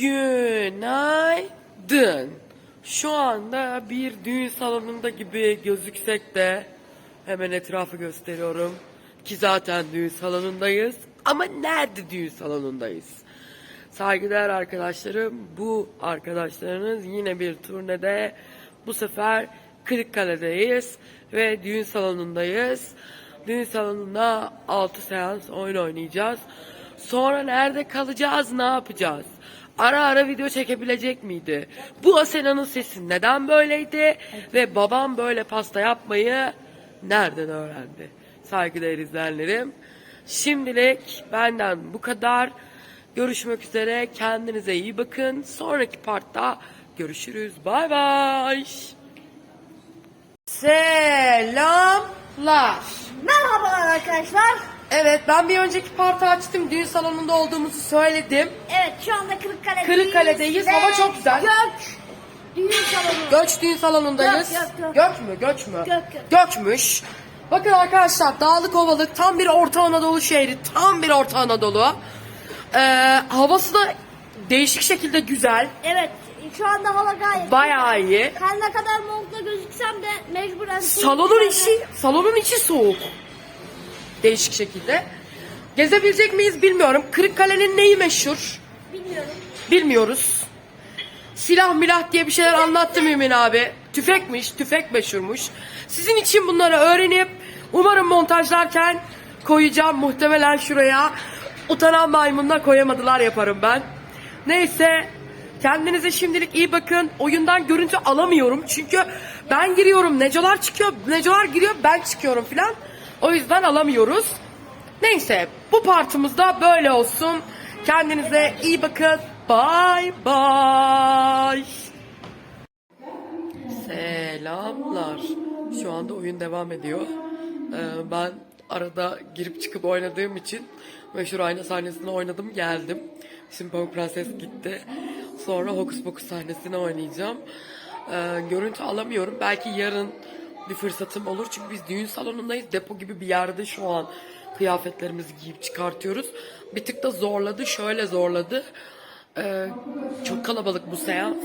Günaydın. Şu anda bir düğün salonunda gibi gözüksek de hemen etrafı gösteriyorum. Ki zaten düğün salonundayız. Ama nerede düğün salonundayız? Saygıdeğer arkadaşlarım, bu arkadaşlarınız yine bir turnede. Bu sefer Kırıkkale'deyiz ve düğün salonundayız. Düğün salonunda 6 seans oyun oynayacağız. Sonra nerede kalacağız, ne yapacağız? Ara ara video çekebilecek miydi? Bu Asena'nın sesi neden böyleydi? Ve babam böyle pasta yapmayı nereden öğrendi? Saygıdeğer izleyenlerim. Şimdilik benden bu kadar. Görüşmek üzere. Kendinize iyi bakın. Sonraki partta görüşürüz. Bay bay. Selamlar. Merhabalar arkadaşlar. Evet ben bir önceki parti açtım. Düğün salonunda olduğumuzu söyledim. Evet şu anda Kırıkkale'deyiz. Kırıkkale'deyiz. Hava çok güzel. Gök. Düğün salonu. Göç düğün salonundayız. Gök, gök, gök. Gök mü? Göç mü? Gök, gök. Gökmüş. Bakın arkadaşlar Dağlık Ovalık tam bir Orta Anadolu şehri. Tam bir Orta Anadolu. Ee, havası da değişik şekilde güzel. Evet şu anda hava gayet Bayağı iyi. Her ne kadar montla gözüksem de mecburen. Salonun içi, salonun içi soğuk. Değişik şekilde. Gezebilecek miyiz bilmiyorum. Kırıkkale'nin neyi meşhur? Bilmiyorum. Bilmiyoruz. Silah milah diye bir şeyler anlattı Mümin abi. Tüfekmiş, tüfek meşhurmuş. Sizin için bunları öğrenip umarım montajlarken koyacağım muhtemelen şuraya. Utanan maymunla koyamadılar yaparım ben. Neyse kendinize şimdilik iyi bakın. Oyundan görüntü alamıyorum çünkü ben giriyorum, necolar çıkıyor, necolar giriyor, ben çıkıyorum filan. O yüzden alamıyoruz. Neyse bu partımızda böyle olsun. Kendinize iyi bakın. Bye bye. Selamlar. Şu anda oyun devam ediyor. Ee, ben arada girip çıkıp oynadığım için meşhur ayna sahnesini oynadım geldim. Şimdi Pamuk Prenses gitti. Sonra Hokus Pokus sahnesini oynayacağım. Ee, görüntü alamıyorum. Belki yarın bir fırsatım olur. Çünkü biz düğün salonundayız. Depo gibi bir yerde şu an kıyafetlerimizi giyip çıkartıyoruz. Bir tık da zorladı. Şöyle zorladı. Ee, çok kalabalık bu seans.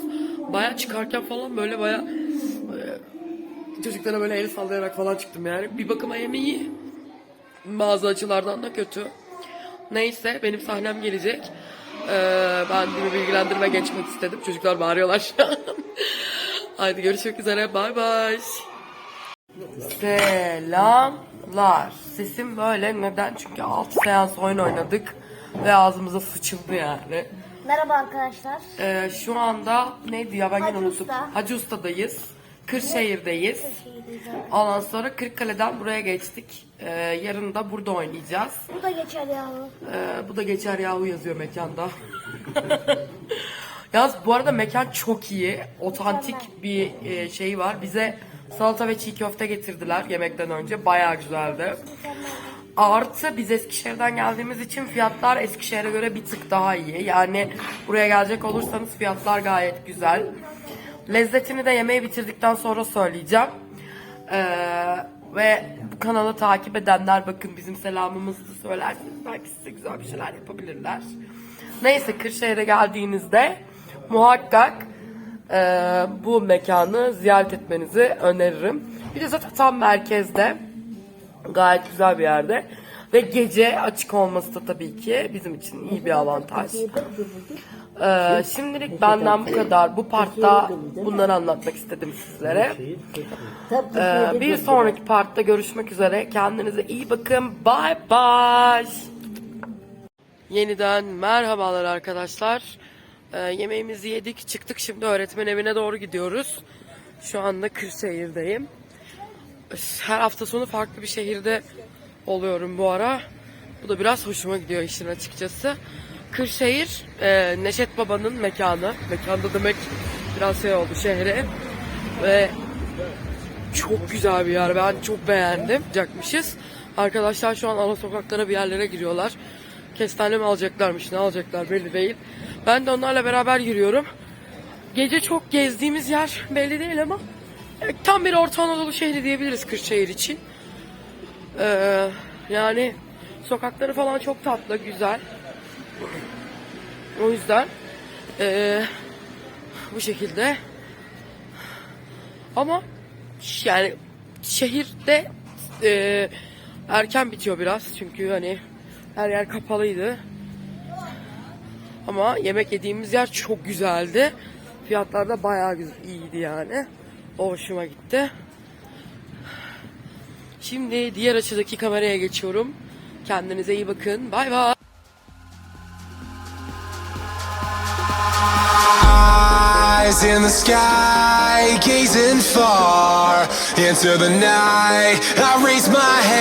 Baya çıkarken falan böyle baya e, çocuklara böyle el sallayarak falan çıktım yani. Bir bakıma hem iyi. Bazı açılardan da kötü. Neyse benim sahnem gelecek. Ee, ben bir bilgilendirme geçmek istedim. Çocuklar bağırıyorlar. Haydi görüşmek üzere. Bay bay. Selamlar. Sesim böyle neden? Çünkü 6 seans oyun oynadık ve ağzımıza sıçıldı yani. Merhaba arkadaşlar. Ee, şu anda neydi ya ben yine Hacı unuttum. Usta. Hacı Usta'dayız. Kırşehir'deyiz. Ondan sonra Kırıkkale'den buraya geçtik. Ee, yarın da burada oynayacağız. Bu da geçer yahu. Ee, bu da geçer yahu yazıyor mekanda. Yalnız bu arada mekan çok iyi. Otantik bir e, şey var. Bize salata ve çiğ köfte getirdiler yemekten önce. Bayağı güzeldi. Artı biz Eskişehir'den geldiğimiz için fiyatlar Eskişehir'e göre bir tık daha iyi. Yani buraya gelecek olursanız fiyatlar gayet güzel. Lezzetini de yemeği bitirdikten sonra söyleyeceğim. Ee, ve bu kanalı takip edenler bakın bizim selamımızı da söylerseniz belki size güzel bir şeyler yapabilirler. Neyse Kırşehir'e geldiğinizde muhakkak e, bu mekanı ziyaret etmenizi öneririm. Bir de zaten tam merkezde. Gayet güzel bir yerde. Ve gece açık olması da tabii ki bizim için iyi bir avantaj. Ee, şimdilik benden bu kadar. Bu partta bunları anlatmak istedim sizlere. Ee, bir sonraki partta görüşmek üzere. Kendinize iyi bakın. Bye bye. Yeniden merhabalar arkadaşlar. Ee, yemeğimizi yedik. Çıktık şimdi öğretmen evine doğru gidiyoruz. Şu anda Kırşehir'deyim. Her hafta sonu farklı bir şehirde oluyorum bu ara. Bu da biraz hoşuma gidiyor işin açıkçası. Kırşehir, e, Neşet Baba'nın mekanı. Mekanda demek biraz şey oldu şehre. Ve çok güzel bir yer. Ben çok beğendim. Yapacakmışız. Arkadaşlar şu an ana sokaklara bir yerlere giriyorlar. Kestane mi alacaklarmış, ne alacaklar belli değil. Ben de onlarla beraber yürüyorum. Gece çok gezdiğimiz yer belli değil ama e, tam bir Orta Anadolu şehri diyebiliriz Kırşehir için. Ee, yani sokakları falan çok tatlı, güzel. O yüzden Ee, bu şekilde. Ama yani şehirde e, erken bitiyor biraz çünkü hani her yer kapalıydı. Ama yemek yediğimiz yer çok güzeldi. Fiyatlar da bayağı iyiydi yani. O hoşuma gitti. Şimdi diğer açıdaki kameraya geçiyorum. Kendinize iyi bakın. Bay bay. İn the sky, gazing far into the night. I raise my hand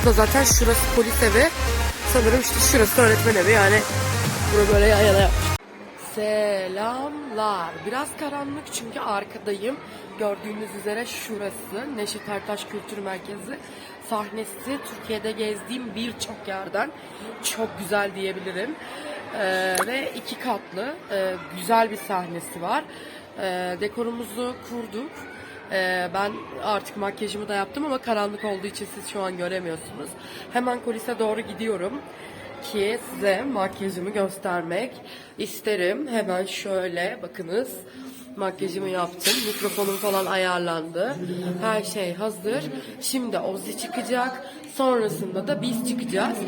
yanında da zaten şurası polis evi. Sanırım işte şurası öğretmen evi yani. Bura böyle yan yana. Selamlar. Biraz karanlık çünkü arkadayım. Gördüğünüz üzere şurası Neşet Ertaş Kültür Merkezi. Sahnesi Türkiye'de gezdiğim birçok yerden çok güzel diyebilirim. Ee, ve iki katlı e, güzel bir sahnesi var. Ee, dekorumuzu kurduk. Ee, ben artık makyajımı da yaptım ama karanlık olduğu için siz şu an göremiyorsunuz. Hemen kulise doğru gidiyorum ki size makyajımı göstermek isterim. Hemen şöyle bakınız. Makyajımı yaptım. Mikrofonum falan ayarlandı. Her şey hazır. Şimdi Ozzy çıkacak. Sonrasında da biz çıkacağız.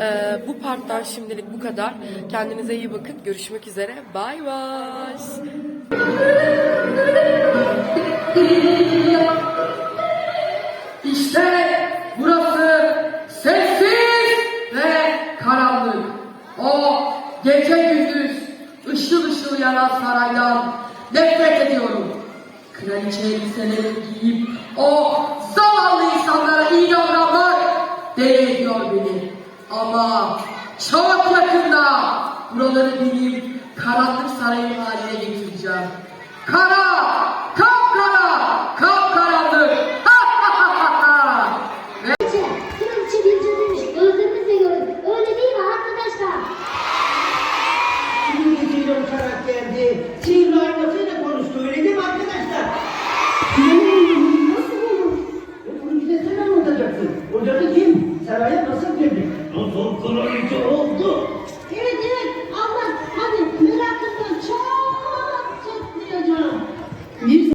Ee, bu parttan şimdilik bu kadar. Kendinize iyi bakın. Görüşmek üzere. Bay bay. İşte burası sessiz ve karanlık. O gece gündüz ışıl ışıl yanan saraydan nefret ediyorum. Kraliçe elbiseleri giyip o zavallı insanlara iyi davranmak deli ediyor beni. Ama çok yakında buraları benim karanlık sarayım haline getireceğim. Kara, kapkara,